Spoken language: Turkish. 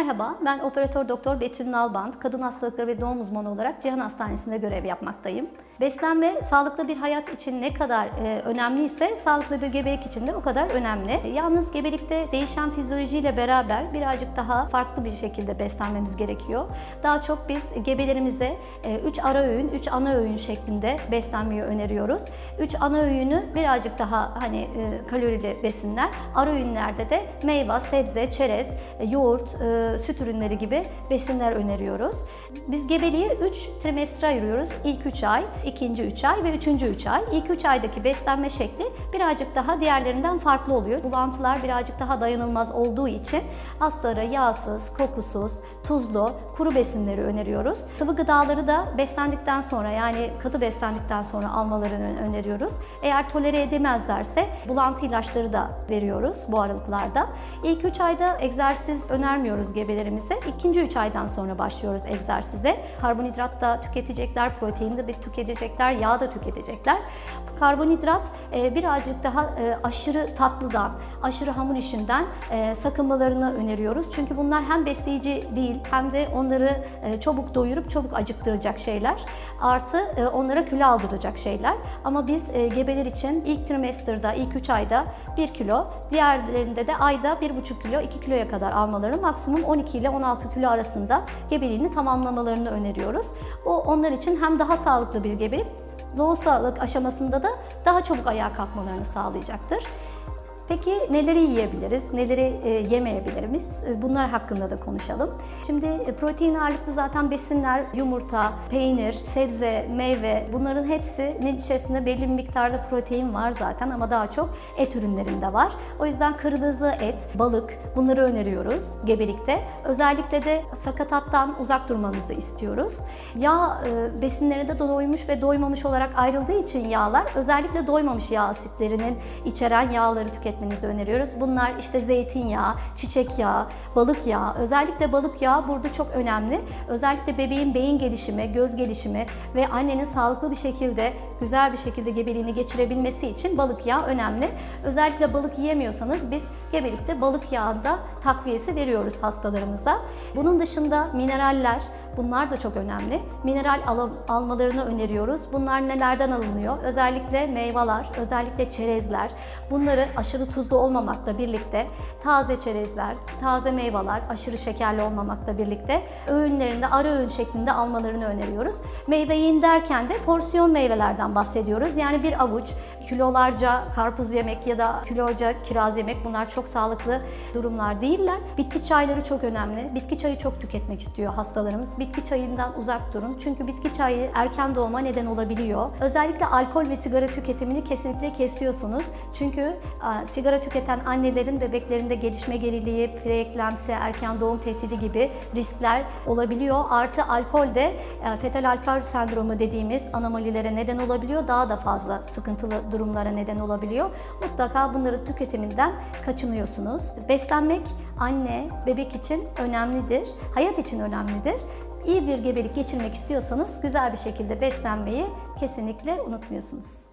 Merhaba, ben operatör doktor Betül Nalbant, kadın hastalıkları ve doğum uzmanı olarak Cihan Hastanesi'nde görev yapmaktayım. Beslenme, sağlıklı bir hayat için ne kadar e, önemliyse, sağlıklı bir gebelik için de o kadar önemli. Yalnız gebelikte değişen fizyolojiyle beraber birazcık daha farklı bir şekilde beslenmemiz gerekiyor. Daha çok biz gebelerimize 3 ara öğün, 3 ana öğün şeklinde beslenmeyi öneriyoruz. 3 ana öğünü birazcık daha hani e, kalorili besinler, ara öğünlerde de meyve, sebze, çerez, e, yoğurt, e, süt ürünleri gibi besinler öneriyoruz. Biz gebeliği 3 trimestre ayırıyoruz. İlk 3 ay, ikinci 3 ay ve üçüncü 3 ay. İlk 3 aydaki beslenme şekli birazcık daha diğerlerinden farklı oluyor. Bulantılar birazcık daha dayanılmaz olduğu için hastalara yağsız, kokusuz, tuzlu, kuru besinleri öneriyoruz. Sıvı gıdaları da beslendikten sonra yani katı beslendikten sonra almalarını öneriyoruz. Eğer tolere edemezlerse bulantı ilaçları da veriyoruz bu aralıklarda. İlk 3 ayda egzersiz önermiyoruz gebelerimize. İkinci 3 aydan sonra başlıyoruz egzersize. Karbonhidrat da tüketecekler, protein de bir tüketecekler, yağ da tüketecekler. Karbonhidrat e, birazcık daha e, aşırı tatlıdan, aşırı hamur işinden e, sakınmalarını öneriyoruz. Çünkü bunlar hem besleyici değil hem de onları çabuk doyurup çabuk acıktıracak şeyler. Artı onlara kilo aldıracak şeyler. Ama biz gebeler için ilk trimesterda, ilk 3 ayda 1 kilo, diğerlerinde de ayda 1,5 kilo, 2 kiloya kadar almaları maksimum 12 ile 16 kilo arasında gebeliğini tamamlamalarını öneriyoruz. Bu onlar için hem daha sağlıklı bir gebelik, doğusallık aşamasında da daha çabuk ayağa kalkmalarını sağlayacaktır. Peki neleri yiyebiliriz, neleri e, yemeyebiliriz? E, Bunlar hakkında da konuşalım. Şimdi e, protein ağırlıklı zaten besinler, yumurta, peynir, sebze, meyve bunların hepsinin içerisinde belli bir miktarda protein var zaten ama daha çok et ürünlerinde var. O yüzden kırmızı et, balık bunları öneriyoruz gebelikte. Özellikle de sakatattan uzak durmanızı istiyoruz. Yağ e, besinlerinde doymuş ve doymamış olarak ayrıldığı için yağlar özellikle doymamış yağ asitlerinin içeren yağları tüketmenizi öneriyoruz. Bunlar işte zeytinyağı, çiçek yağı, balık yağı. Özellikle balık yağı burada çok önemli. Özellikle bebeğin beyin gelişimi, göz gelişimi ve annenin sağlıklı bir şekilde, güzel bir şekilde gebeliğini geçirebilmesi için balık yağı önemli. Özellikle balık yiyemiyorsanız biz gebelikte balık yağında takviyesi veriyoruz hastalarımıza. Bunun dışında mineraller, bunlar da çok önemli. Mineral al- almalarını öneriyoruz. Bunlar nelerden alınıyor? Özellikle meyveler, özellikle çerezler. Bunları aşırı tuzlu olmamakla birlikte taze çerezler, taze meyveler, aşırı şekerli olmamakla birlikte öğünlerinde ara öğün şeklinde almalarını öneriyoruz. Meyve yiyin derken de porsiyon meyvelerden bahsediyoruz. Yani bir avuç kilolarca karpuz yemek ya da kiloca kiraz yemek bunlar çok sağlıklı durumlar değiller. Bitki çayları çok önemli. Bitki çayı çok tüketmek istiyor hastalarımız. Bitki çayından uzak durun. Çünkü bitki çayı erken doğuma neden olabiliyor. Özellikle alkol ve sigara tüketimini kesinlikle kesiyorsunuz. Çünkü sigara tüketen annelerin bebeklerinde gelişme geriliği, preeklemsi, erken doğum tehdidi gibi riskler olabiliyor. Artı alkol de e, fetal alkol sendromu dediğimiz anomalilere neden olabiliyor. Daha da fazla sıkıntılı durumlara neden olabiliyor. Mutlaka bunları tüketiminden kaçınıyorsunuz. Beslenmek anne, bebek için önemlidir. Hayat için önemlidir. İyi bir gebelik geçirmek istiyorsanız güzel bir şekilde beslenmeyi kesinlikle unutmuyorsunuz.